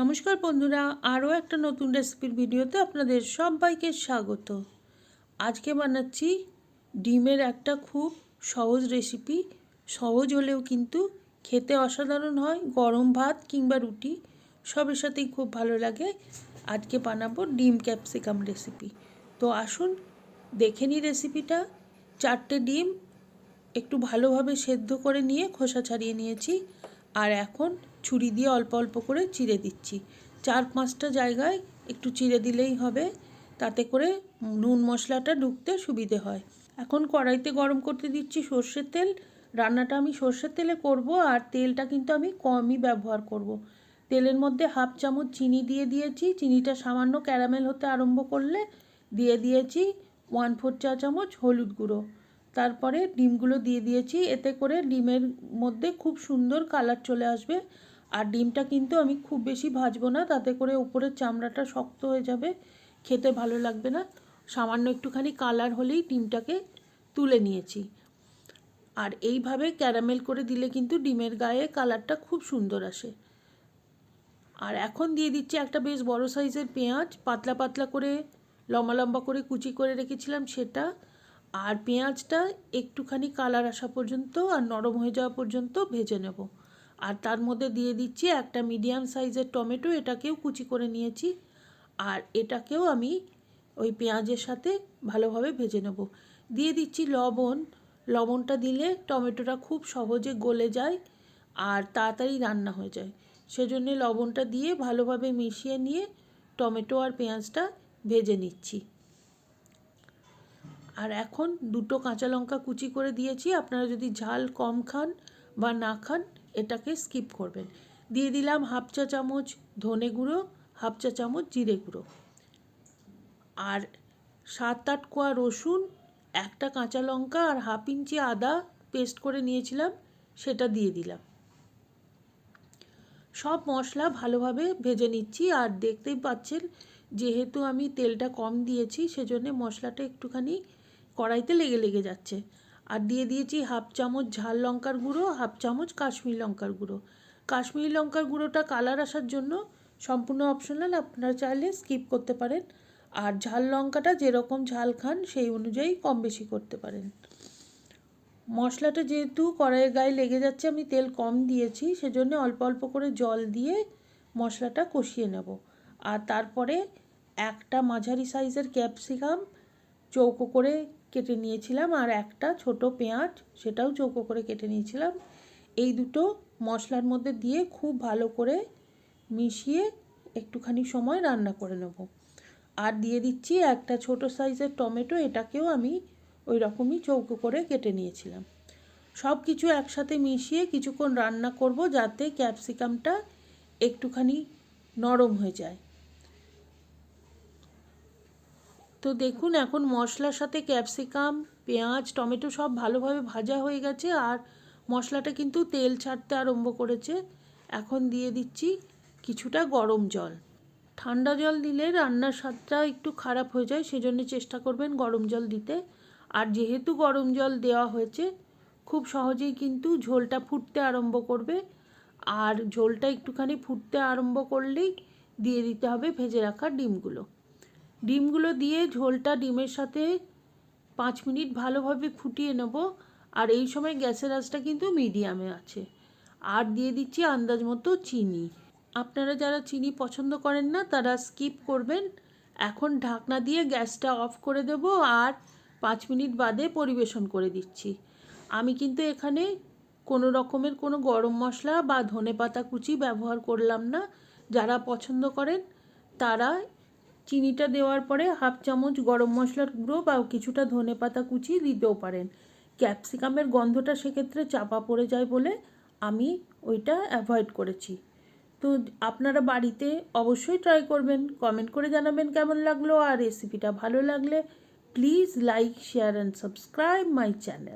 নমস্কার বন্ধুরা, আরও একটা নতুন রেসিপির ভিডিওতে আপনাদের সবাইকে স্বাগত। আজকে বানাচ্ছি ডিমের একটা খুব সহজ রেসিপি সহজ হলেও কিন্তু খেতে অসাধারণ হয়, গরম ভাত কিংবা রুটি, সবের সাথেই খুব ভালো লাগে। আজকে বানাবো ডিম ক্যাপসিকাম রেসিপি তো আসুন, দেখে নিই রেসিপিটা চারটে ডিম একটু ভালোভাবে সেদ্ধ করে নিয়ে খোসা ছাড়িয়ে নিয়েছি। আর এখন ছুরি দিয়ে অল্প অল্প করে চিড়ে দিচ্ছি। চার পাঁচটা জায়গায় একটু চিড়ে দিলেই হবে, তাতে করে নুন মশলাটা ঢুকতে সুবিধে হয়। এখন কড়াইতে গরম করতে দিচ্ছি সর্ষের তেল। রান্নাটা আমি সর্ষের তেলে করব আর তেলটা কিন্তু আমি কমই ব্যবহার করব। তেলের মধ্যে হাফ চামচ চিনি দিয়ে দিয়েছি। চিনিটা সামান্য ক্যারামেল হতে আরম্ভ করলে দিয়ে দিয়েছি ওয়ান ফোর চা চামচ হলুদ গুঁড়ো। তারপরে ডিমগুলো দিয়ে দিয়েছি। এতে করে ডিমের মধ্যে খুব সুন্দর কালার চলে আসবে। আর ডিমটা কিন্তু আমি খুব বেশি ভাজবো না, তাতে করে উপরের চামড়াটা শক্ত হয়ে যাবে, খেতে ভালো লাগবে না। সামান্য একটুখানি কালার হলেই ডিমটাকে তুলে নিয়েছি। আর এইভাবে ক্যারামেল করে দিলে কিন্তু ডিমের গায়ে কালারটা খুব সুন্দর আসে। আর এখন দিয়ে দিচ্ছি একটা বেশ বড় সাইজের পেঁয়াজ। পাতলা পাতলা করে লম্বা লম্বা করে কুচি করে রেখেছিলাম সেটা। আর পেঁয়াজটা একটুখানি কালার আসা পর্যন্ত আর নরম হয়ে যাওয়া পর্যন্ত ভেজে নেব। আর তার মধ্যে দিয়ে দিচ্ছি একটা মিডিয়াম সাইজের টমেটো, এটাকেও কুচি করে নিয়েছি। আর এটাকেও আমি ওই পেঁয়াজের সাথে ভালোভাবে ভেজে নেব। দিয়ে দিচ্ছি লবণ। লবণটা দিলে টমেটোটা খুব সহজে গলে যায় আর তাড়াতাড়ি রান্না হয়ে যায়। সেজন্য লবণটা দিয়ে ভালোভাবে মিশিয়ে নিয়ে টমেটো আর পেঁয়াজটা ভেজে নিচ্ছি। আর এখন দুটো কাঁচা লঙ্কা কুচি করে দিয়েছি। আপনারা যদি ঝাল কম খান বা না খান, এটাকে স্কিপ করবেন। দিয়ে দিলাম হাফ চা চামচ ধনে গুঁড়ো, হাফ চা চামচ জিরে গুঁড়ো। আর সাত আট কোয়া রসুন, একটা কাঁচা লঙ্কা আর হাফ ইঞ্চি আদা পেস্ট করে নিয়েছিলাম, সেটা দিয়ে দিলাম। সব মশলা ভালোভাবে ভেজে নিচ্ছি আর দেখতেই পাচ্ছেন, যেহেতু আমি তেলটা কম দিয়েছি, সেজন্য মশলাটা একটুখানি কড়াইতে লেগে লেগে যাচ্ছে। আর দিয়ে দিয়েছি হাফ চামচ ঝাল লঙ্কার গুঁড়ো, হাফ চামচ কাশ্মীর লঙ্কার গুঁড়ো। কাশ্মীরি লঙ্কার গুঁড়োটা কালার আসার জন্য সম্পূর্ণ অপশনাল আপনারা চাইলে স্কিপ করতে পারেন। আর ঝাল লঙ্কাটা যেরকম ঝাল খান সেই অনুযায়ী কম বেশি করতে পারেন। মশলাটা যেহেতু কড়াইয়ের গায়ে লেগে যাচ্ছে, আমি তেল কম দিয়েছি, সেজন্য অল্প অল্প করে জল দিয়ে মশলাটা কষিয়ে নেব। আর তারপরে একটা মাঝারি সাইজের ক্যাপসিকাম চৌকো করে কেটে নিয়েছিলাম আর একটা ছোট পেঁয়াজ সেটাও চৌকো করে কেটে নিয়েছিলাম। এই দুটো মশলার মধ্যে দিয়ে খুব ভালো করে মিশিয়ে একটুখানি সময় রান্না করে নেব। আর দিয়ে দিচ্ছি একটা ছোট সাইজের টমেটো, এটাকেও আমি ওই রকমই চৌকো করে কেটে নিয়েছিলাম। সব কিছু একসাথে মিশিয়ে কিছুক্ষণ রান্না করব যাতে ক্যাপসিকামটা একটুখানি নরম হয়ে যায়। তো দেখুন, এখন মশলার সাথে ক্যাপসিকাম, পেঁয়াজ, টমেটো সব ভালোভাবে ভাজা হয়ে গেছে আর মশলাটা কিন্তু তেল ছাড়তে আরম্ভ করেছে। এখন দিয়ে দিচ্ছি কিছুটা গরম জল। ঠান্ডা জল দিলে রান্নার স্বাদটা একটু খারাপ হয়ে যায়, সেজন্য চেষ্টা করবেন গরম জল দিতে। আর যেহেতু গরম জল দেওয়া হয়েছে, খুব সহজেই কিন্তু ঝোলটা ফুটতে আরম্ভ করবে। আর ঝোলটা একটুখানি ফুটতে আরম্ভ করলেই দিয়ে দিতে হবে ভেজে রাখা ডিমগুলো। ডিমগুলো দিয়ে ঝোলটা ডিমের সাথে পাঁচ মিনিট ভালোভাবে ফুটিয়ে নেব। আর এই সময় গ্যাসের আঁচটা কিন্তু মিডিয়ামে আছে। আর দিয়ে দিচ্ছি আন্দাজ মতো চিনি। আপনারা যারা চিনি পছন্দ করেন না, তারা স্কিপ করবেন। এখন ঢাকনা দিয়ে গ্যাসটা অফ করে দেব আর পাঁচ মিনিট বাদে পরিবেশন করে দিচ্ছি। আমি কিন্তু এখানে কোনো রকমের কোনো গরম মশলা বা ধনে পাতা কুচি ব্যবহার করলাম না। যারা পছন্দ করেন, তারা চিনিটা দেওয়ার পরে হাফ চামচ গরম মশলার গুঁড়ো বা কিছুটা ধনে পাতা কুচি দিতেও পারেন। ক্যাপসিকামের গন্ধটা সেক্ষেত্রে চাপা পড়ে যায় বলে আমি ওইটা অ্যাভয়েড করেছি। তো আপনারা বাড়িতে অবশ্যই ট্রাই করবেন। কমেন্ট করে জানাবেন কেমন লাগল আর রেসিপিটা ভালো লাগলে please like, share and subscribe my channel